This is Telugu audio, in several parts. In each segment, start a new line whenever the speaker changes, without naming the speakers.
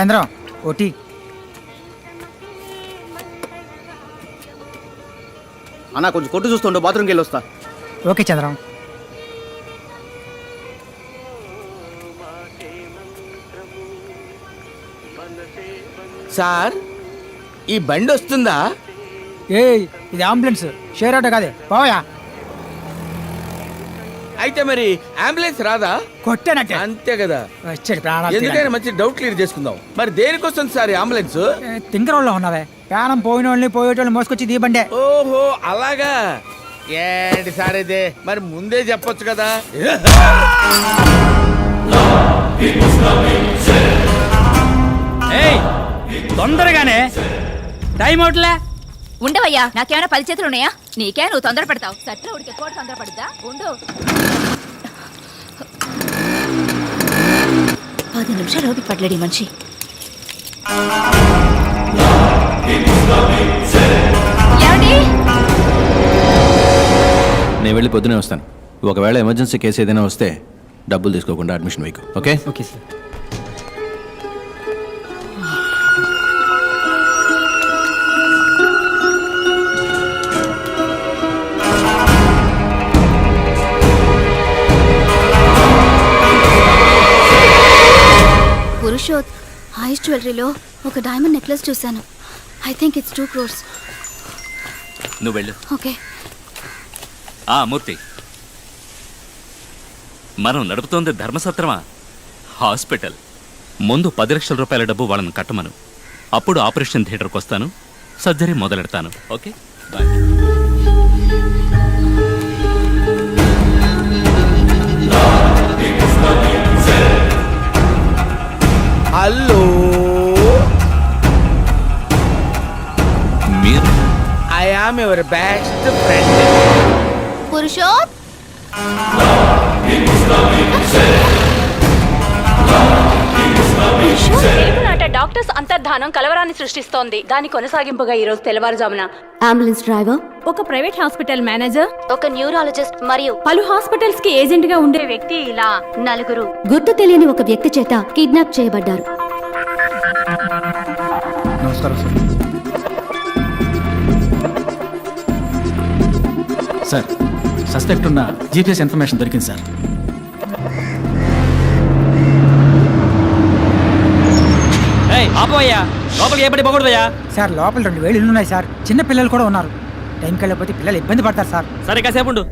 చంద్రం ఓటీ
అన్న కొంచెం కొట్టు చూస్తుండో బాత్రూమ్కి వెళ్ళి వస్తా
ఓకే చంద్రం.
సార్ ఈ బండి వస్తుందా?
ఏయ్ ఇది అంబులెన్స్ షేర్ ఆటో కాదే. పోయా
అయితే మరి అంబులెన్స్ రాదా?
కొట్టానట్టే.
అంతే కదా.
వచ్చాడు ప్రాణాలు
ఎందుకైనా మంచి డౌట్ క్లియర్ చేసుకుందాం. మరి దేనికి వస్తుంది సార్ అంబులెన్స్?
తింకరోళ్ళలో ఉన్నావే. ప్రాణం పోయిన వాళ్ళని పోయేటోళ్ళని మోసుకొచ్చి దీ బండే
ఓహో అలాగా? ఏంటి సార్ ఇదే? మరి ముందే చెప్పొచ్చు కదా.
ఏయ్ తొందరగానే. టైం అవుట్లే.
ఉండవయ్యా నాకేమైనా పది చేతులు ఉన్నాయా? నీకే నువ్వు తొందర పడతావు సట్లో ఉడికే కోడి తొందర పడుద్దా ఉండు. పది నిమిషాలు ఓపిక పడలేడు ఈ మనిషి. ఏమండి?
నేను వెళ్ళి పొద్దునే వస్తాను. ఒకవేళ ఎమర్జెన్సీ కేసు ఏదైనా వస్తే డబ్బులు తీసుకోకుండా అడ్మిషన్ మీకు ఓకే?
Okay sir.
పురుషోత్ ఐస్ జ్యువెలరీలో ఒక డైమండ్ నెక్లెస్ చూశాను. I think it's two crores
నువ్వు వెళ్ళు.
ఓకే
ఆ మూర్తి. మనం నడుపుతోంది ధర్మసత్రమా? హాస్పిటల్ ముందు పది లక్షల రూపాయల డబ్బు వాళ్ళని కట్టమను. అప్పుడు ఆపరేషన్ థియేటర్కి వస్తాను surgery మొదలెడతాను.
Okay bye your best friend
Purushoth
నాట డాక్టర్స్ అంతర్ధానం కలవరాన్ని సృష్టిస్తోంది. దాని కొనసాగింపుగా ఈ రోజు తెల్లవారుజామున
అంబులెన్స్ డ్రైవర్
ఒక ప్రైవేట్ హాస్పిటల్ మేనేజర్?
ఒక న్యూరాలజిస్ట్ మరియు
పలు హాస్పిటల్స్కి ఏజెంట్గా ఉండే వ్యక్తి ఇలా.
నలుగురు. గుర్తు తెలియని ఒక వ్యక్తి చేత కిడ్నాప్ చేయబడ్డారు.
నమస్కారం సార్.
సార్ సస్పెక్ట్ ఉన్న జీపీఎస్ ఇన్ఫర్మేషన్ దొరికింది సార్.
ఆపోయ్యా లోపలికి ఏ పడి పోకూడదయ్యా
సార్ లోపల రెండు వేలు ఇల్లు ఉన్నాయి సార్. చిన్న పిల్లలు కూడా ఉన్నారు. టైంకి వెళ్ళకపోతే పిల్లలు ఇబ్బంది పడతారు సార్.
సరే కాసేపు ఉండు.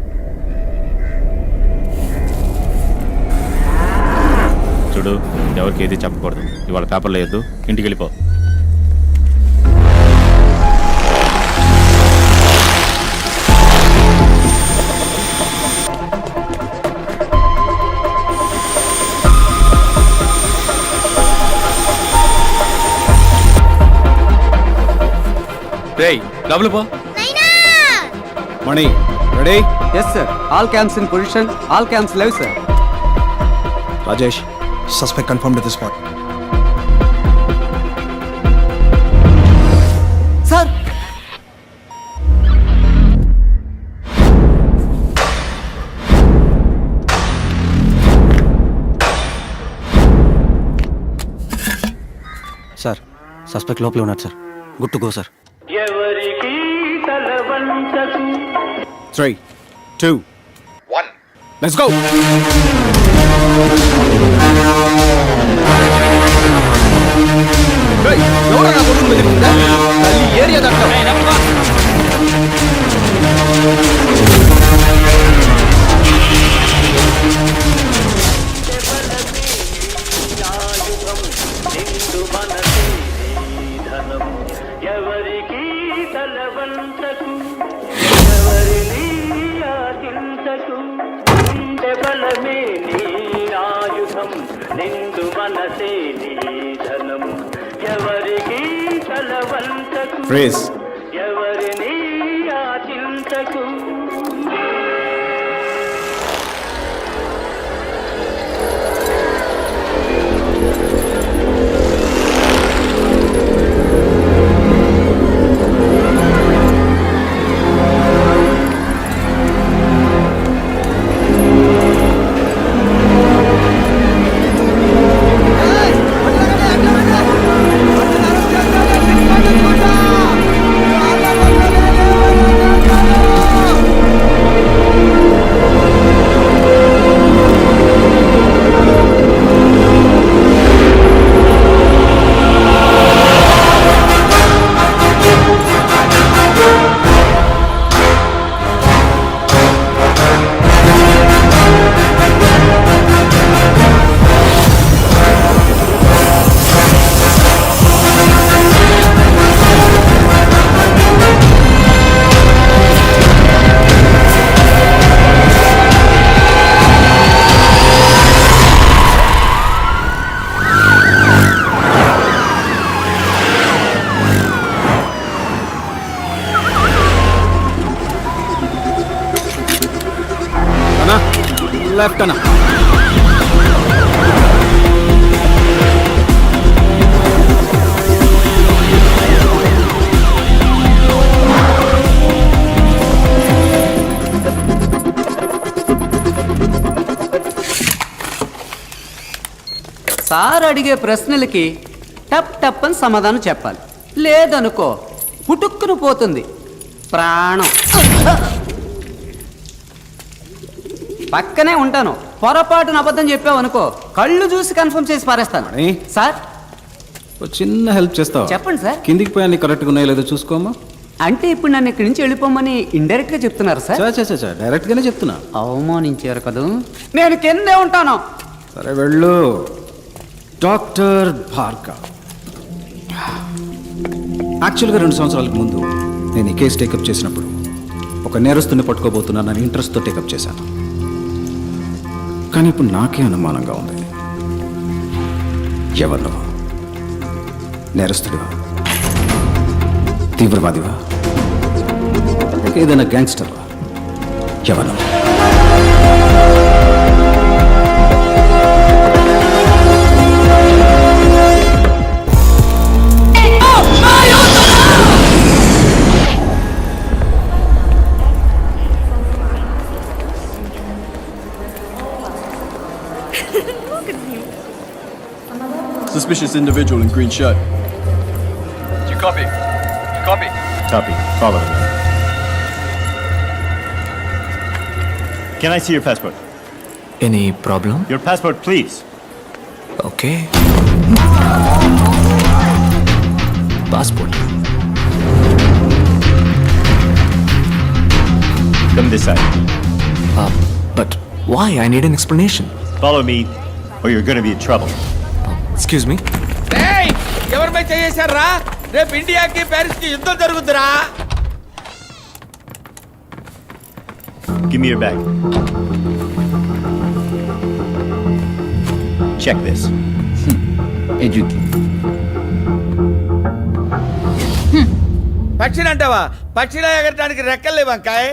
చూడు ఎవరికి ఏది చెప్పకూడదు. ఇవాళ పేపర్లో వేయద్దు ఇంటికి వెళ్ళిపో.
రేయ్ డబ్బులు పో.
Mani ready? Yes sir all camps in position all camps live sir Rajesh suspect confirm to the spot sir sir suspect లోపల ఉన్నాడు sir good to go sir three two one let's go area దాకా
ప్రేస్
లెఫ్ట్ అన్న
సార్ అడిగే ప్రశ్నలకి టప్ టప్ అని సమాధానం చెప్పాలి. లేదనుకో పుటుక్కును పోతుంది. ప్రాణం. పక్కనే ఉంటాను. పొరపాటున అబద్ధం చెప్పావు అనుకో కళ్ళు చూసి కన్ఫర్మ్ చేసి పారేస్తాను. సార్?
ఓ చిన్న హెల్ప్ చేస్తావా?
చెప్పండి సార్.
కిందికి పోయి అన్ని కరెక్ట్గా ఉన్నాయో లేదో చూసుకోమా?
అంటే ఇప్పుడు నన్ను ఇక్కడి నుంచి వెళ్ళిపోమని ఇండైరెక్ట్గా చెప్తున్నారు సార్.
చా చా చా డైరెక్ట్గానే చెప్తున్నా.
అవమానించారు కదూ? నేను కిందే ఉంటాను.
సరే వెళ్ళు. డాక్టర్ భార్గవ్. యాక్చువల్గా రెండు సంవత్సరాలకు ముందు నేను ఈ కేసు టేకప్ చేసినప్పుడు ఒక నేరస్తుని పట్టుకోబోతున్నానని ఇంట్రెస్ట్తో టేకప్ చేశాను. కానీ ఇప్పుడు నాకే అనుమానంగా ఉంది. ఎవరు నువ్వు నేరస్తుడివా? తీవ్రవాదివా? ఏదైనా గ్యాంగ్స్టర్వా? ఎవరు Look at him.
Suspicious individual in green shirt. Do you copy? Do you copy?
Copy. Follow him. Can I see your passport?
Any problem?
Your passport, please.
Okay. Passport.
Come this side.
Uh, but why? I need an explanation.
Follow me, or you're going to be in trouble.
Excuse me
ఏయ్! ఎవరిపై చేశారా రేపు ఇండియాకి ప్యారిస్కి యుద్ధం జరుగుతురా
Give me your bag. Check this.
పక్షిని అంటావా పక్షిలో ఎగరడానికి రెక్కలే వంకాయ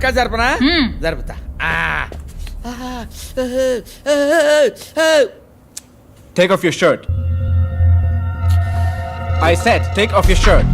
పక్కా జరపనా జరుపుతా ఆ.
Take off your shirt. I said, take off your shirt.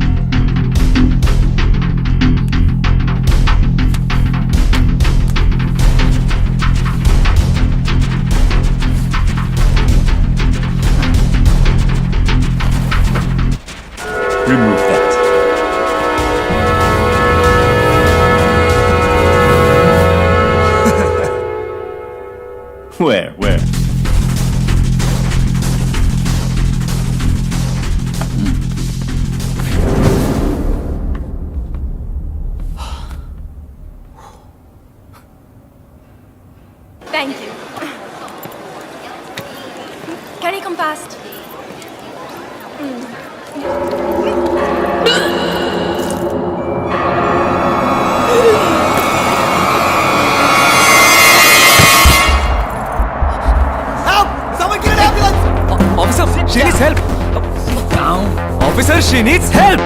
She needs help. Down. Officer, she needs help.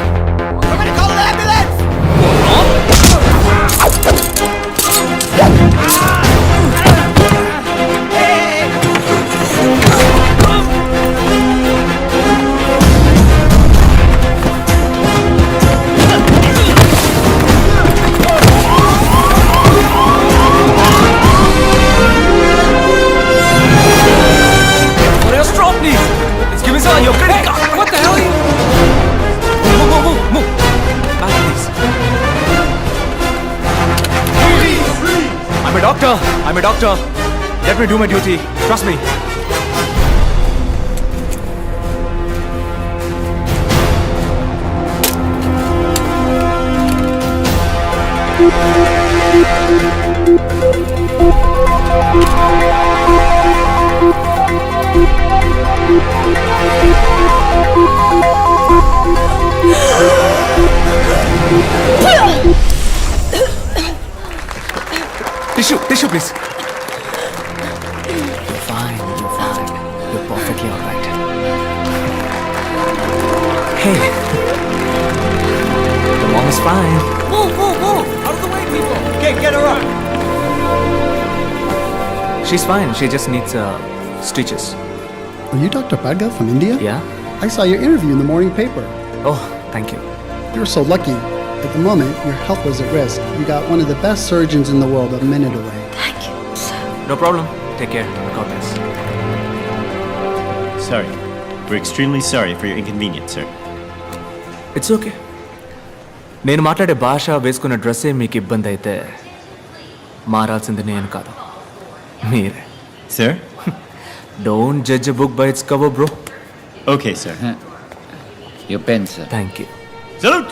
A doctor. Let me do my duty. Trust me. Tissue, tissue, please. Hey. The mom is fine.
Whoa, whoa, whoa! Out of the way, people! Okay, get her up!
She's fine. She just needs uh, stitches.
Are you Dr. Padga from India?
Yeah.
I saw your interview in the morning paper.
Oh, thank you.
You were so lucky. At the moment, your health was at risk. You got one of the best surgeons in the world a minute away.
Thank you, sir.
No problem. Take care. God bless.
Sorry. We're extremely sorry for your inconvenience, sir.
It's okay నేను మాట్లాడే భాష వేసుకున్న డ్రెస్సే మీకు ఇబ్బంది అయితే మారాల్సింది నేను కాదు మీరే
Sir?
Don't judge book by its cover bro
Okay, sir.
Your pen, sir.
Thank you
Salute!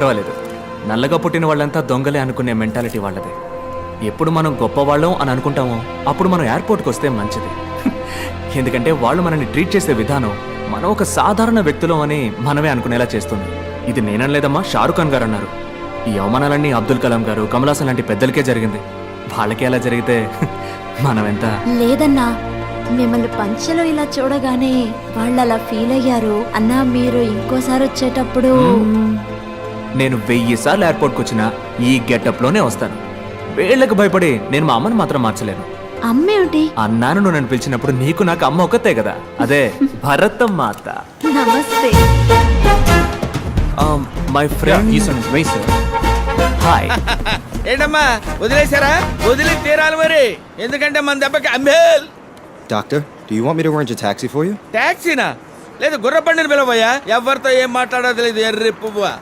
పర్వాలేదు. నల్లగా పుట్టిన వాళ్ళంతా దొంగలే అనుకునే మెంటాలిటీ వాళ్ళదే. ఎప్పుడు మనం గొప్పవాళ్ళం అని అనుకుంటామో అప్పుడు మనం ఎయిర్పోర్ట్కి వస్తే మంచిది. ఎందుకంటే వాళ్ళు మనల్ని ట్రీట్ చేసే విధానం మనం ఒక సాధారణ వ్యక్తులం అని మనమే అనుకునేలా చేస్తుంది. ఇది నేనలేదమ్మా షారుఖ్ ఖాన్ గారు అన్నారు ఈ అవమానాలన్నీ అబ్దుల్ కలాం గారు కమల్ హాసన్ లాంటి పెద్దలకే జరిగింది. వాళ్ళకే అలా జరిగితే మనం ఎంత
లేదన్నా మిమ్మల్ని పంచలో ఇలా చూడగానే వాళ్ళు అలా ఫీల్ అయ్యారు. అన్నా మీరు ఇంకోసారి వచ్చేటప్పుడు
నేను వెయ్యి సార్లు ఎయిర్పోర్ట్కి వచ్చినా ఈ గెటప్లోనే వస్తాను. వీళ్ళకి భయపడి నేను మా అమ్మని మాత్రం మార్చలేను.
అమ్మేమిటి?
అన్నాను నువ్వు నన్ను పిలిచినప్పుడు నీకు నాకు అమ్మ ఒక్కతే కదా. అదే భరతం మాత.
నమస్తే.
My friend. హాయ్
ఏంటమ్మా వదిలేశారా? వదిలి తీరాలి మరి. ఎందుకంటే మన దెబ్బకి అంబేల్
Doctor, do you want me to arrange a taxi for you?
ట్యాక్సీనా లేదు గుర్రబండిని పిలవయ్యా. ఎవరితో ఏం మాట్లాడో తెలియదు ఎర్రి పువ్వ.